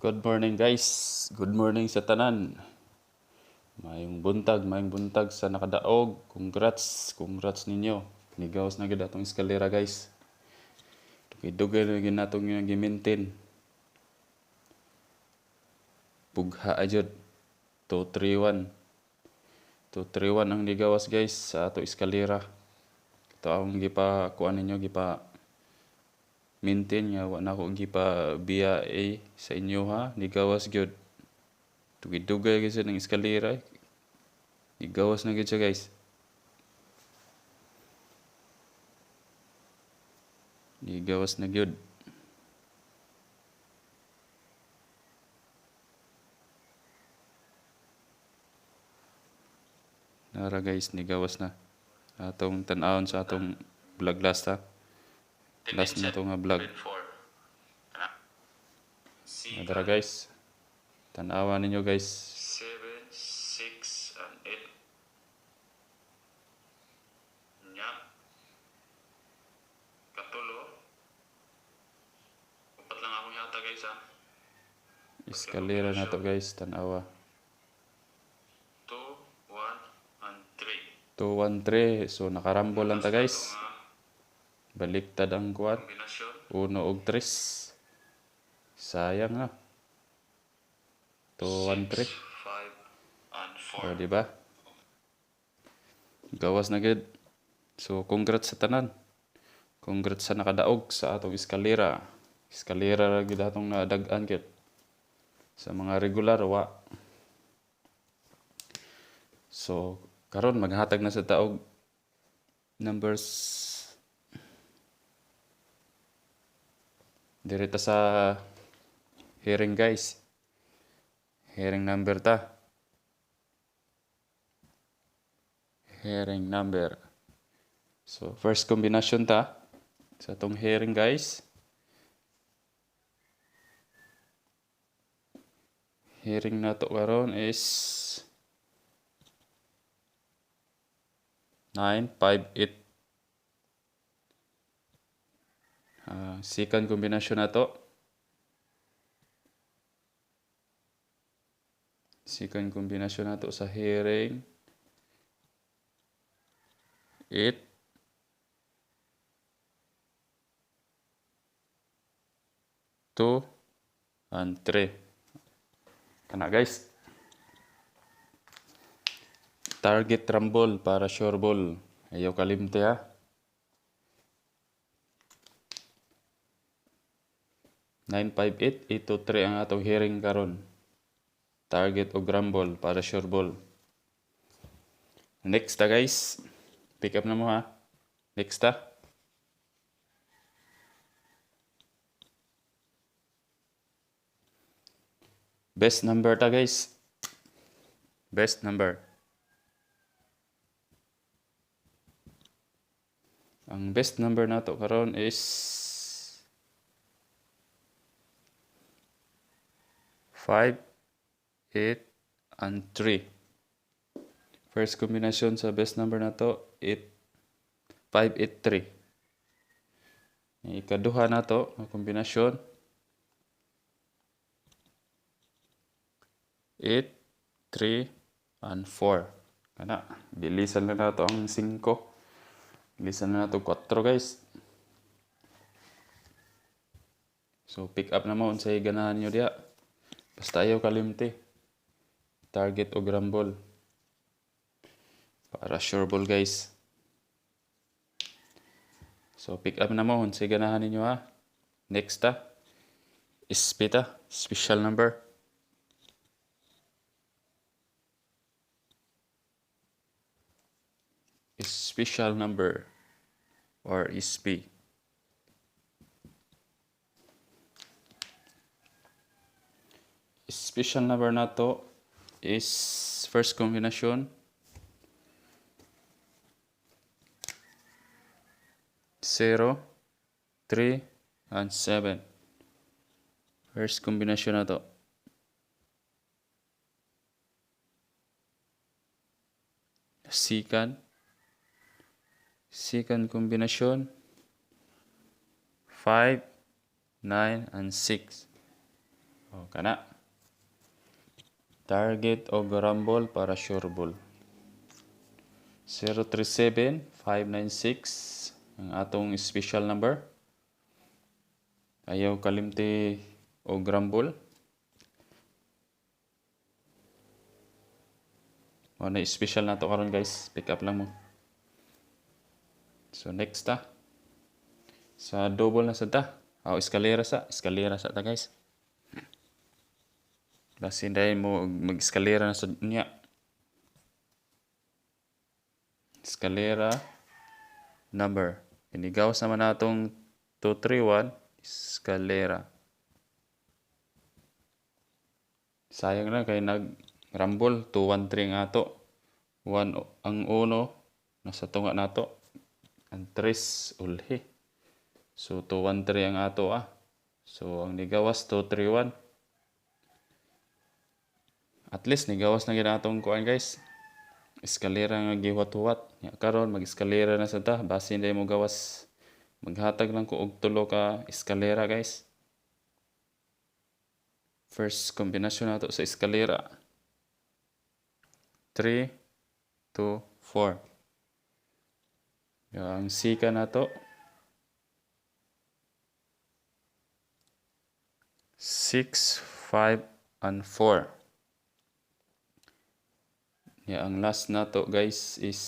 Good morning guys. Good morning sa tanan. Mayong buntag, mayong buntag sa nakadaog. Congrats, congrats ninyo. Nigawas na gid atong eskalera guys. Dugay-dugay na gid natong yung gi-maintain. Bugha ajud. 231. 231 ang nigawas guys sa ato eskalera. Ito ang gipa kuan ninyo gipa maintain nga wa na ko gipa biya A sa inyo ha? Nigawas gyud. Dugay-dugay gyud sa ng eskalera. Nigawas na gyud siya guys. Nigawas na gyud. Nara guys, nigawas na. Atong tan-awon sa atong vlog last ha. Last na to nga vlog. Nadara guys. Tanawa ninyo guys. 7, 6, and 8. Nya. Katulo. Upat lang akong yata guys ha. Eskalera na to guys. Tanawa. 2, 1, and 3. 2, 1, 3. So nakarambol lang ta guys. Baliktad ang kombinasyon. 1 og 3. Sayang ha. 2, 1, 3. 5, and O, 4. di ba? Gawas na gid. So, congrats sa tanan. Congrats sa nakadaog sa atong eskalera. Eskalera ra gid atong nadagan gid. Sa mga regular wa. So, karon maghatag na sa taog numbers Direta sa hearing guys. Hearing number ta. Herring number. So, first combination ta sa tong herring guys. Herring na to karon is 9, 5, 8. Ah, second combination na to. Second combination na to sa herring. 8 2 and 3 kana guys. Target rumble para sure ball. Ayaw kalimte ha Nine five eight eight two three ang atong hearing karon. Target og rumble para sure ball. Next ta guys. Pick up na mo ha. Next ta. Best number ta guys. Best number. Ang best number nato karon is 5 8 and 3. First combination sa best number na to, 8, 583. Yung Ikaduha na to, ang kombinasyon, 8, 3, and 4. Kana, bilisan na na to ang 5. Bilisan na na to 4 guys. So, pick up na mo sa ganahan nyo diya. Basta ayaw kalimti. Target o grambol. Para sure ball guys. So pick up na mo sa ganahan ninyo ha. Next ta. Ispita. Special number. Special number or ISP. Special number na to is first combination zero, three, and seven. First combination na to. Second, second combination five, nine, and six. O, kana. Target o Rumble para sure ball. 037-596 ang atong special number. Ayaw kalimti o Rumble. O na special na to karon guys. Pick up lang mo. So next ta. Sa double na sa ta. O eskalera sa. Eskalera sa ta guys. Basi dahil mo mag-eskalera na sa niya. Eskalera number. Inigawas naman natong 231 eskalera. Sayang na kay nag rumble 213 nga to. One ang uno nasa tunga nato. Ang tres ulhi. So 213 ang ato ah. So ang nigawas 231. At least nigawas na ginatong kuan guys. Eskalera nga giwat-wat. Ya karon mag-eskalera na sa ta basi hindi mo gawas. Maghatag lang ko og tulo ka eskalera guys. First kombinasyon nato sa eskalera. 3 2 4. Yang sika nato. 6 5 and 4. Ya, ang last na to guys is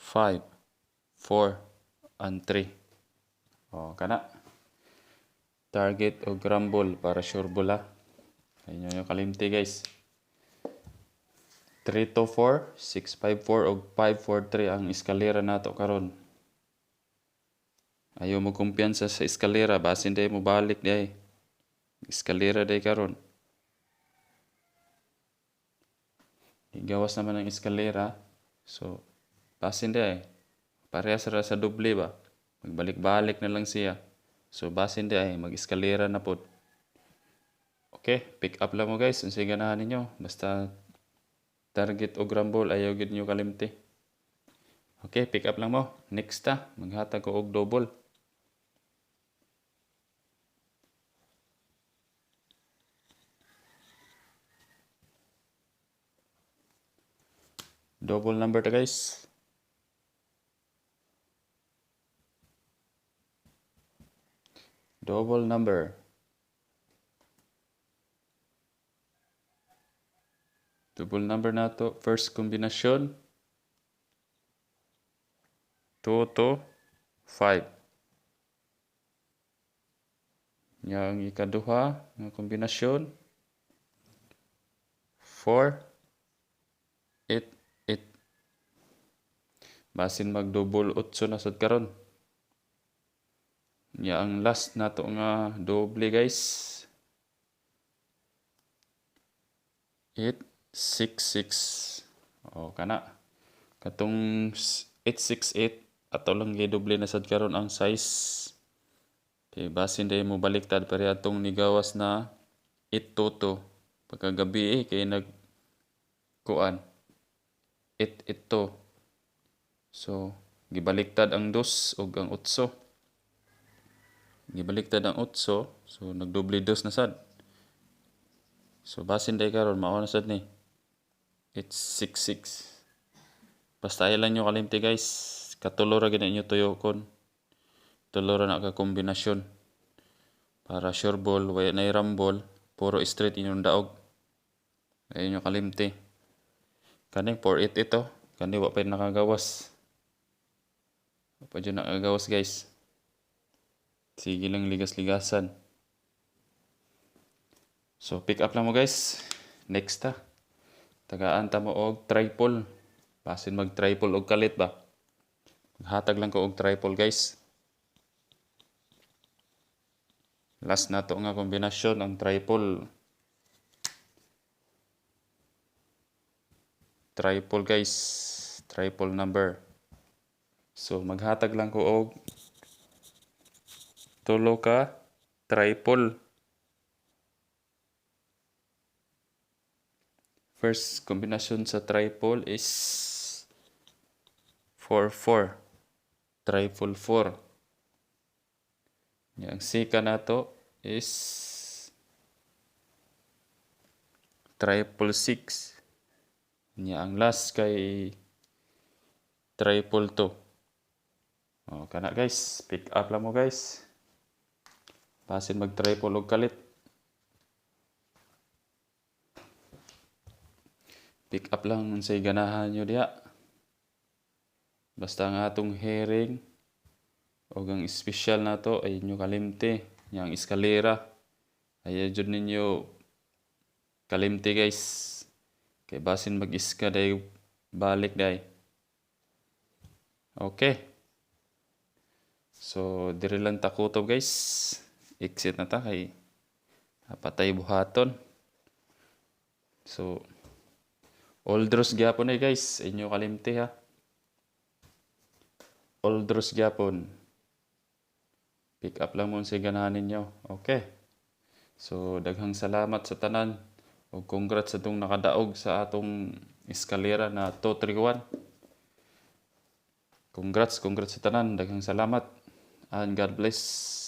5, 4, and 3. O, kana. Target o grumble para sure bula. Ayun yung kalimti guys. 3 to 4, 6, 5, 4, o 5, 4, 3 ang eskalera nato karon. Ayaw mo kumpiyansa sa eskalera, basin day mo balik day. Eskalera day karon. Igawas naman ang eskalera. So, basin di ay. Parehas ra sa doble ba? Magbalik-balik na lang siya. So, basin di ay. Mag-eskalera na po. Okay, pick up lang mo guys. Unsay ganahan ninyo. Basta target o grumble, ayaw gid nyo kalimti. Okay, pick up lang mo. Next ta, maghatag ko og double. Double number to guys. Double number. Double number na to. First kombinasyon. 2 to 5. Yang ikaduha nga kombinasyon. 4 8 8 basin mag double 8 na sad karon. Ya ang last nato nga doble guys. 8 6 6 oh kana. Katong 868 ato lang gidoble na sad karon ang size. Kay basin day mo baliktad pare atong nigawas na 822 pagkagabi eh kay nag kuan it ito. So, gibaliktad ang dos ug ang utso. Gibaliktad ang utso, so nagdoble dos na sad. So, basin day karon mao na sad ni. It's 66. Basta ay lang nyo kalimti guys. Katulo ra gina inyo tuyo kon. Tulo na ka kombinasyon. Para sure ball, way na rumble, puro straight inyong daog. Ayun nyo kalimti. Kaning 4-8 ito. Kani wa pa nakagawas. Wa pa dyan nakagawas guys. Sige lang ligas-ligasan. So pick up lang mo guys. Next ta. Tagaan ta mo og triple. Basin mag triple og kalit ba. Maghatag lang ko og triple guys. Last na to nga kombinasyon ang triple. triple guys triple number So maghatag lang ko og tulo ka triple. First combination sa triple is 4 4. Triple 4. Yang sika nato is triple 6. Nya ang last kay triple 2. O, kana guys. Pick up lang mo guys. Basin mag-triple og kalit. Pick up lang unsay ganahan nyo diha. Basta nga atong herring o ang special na to ay inyo kalimte. Yang iskalera. Ayaw dyan ninyo kalimte guys. Kay basin mag-iska day balik day. Okay. So, diri lang ta kutob guys. Exit na ta kay patay buhaton. So, Oldros gyapon eh guys, inyo kalimti ha. Oldros gyapon. Pick up lang mo sa ganahan ninyo. Okay. So, daghang salamat sa tanan. O congrats sa itong nakadaog sa atong eskalera na 231. Congrats, congrats sa tanan. Daghang salamat. And God bless.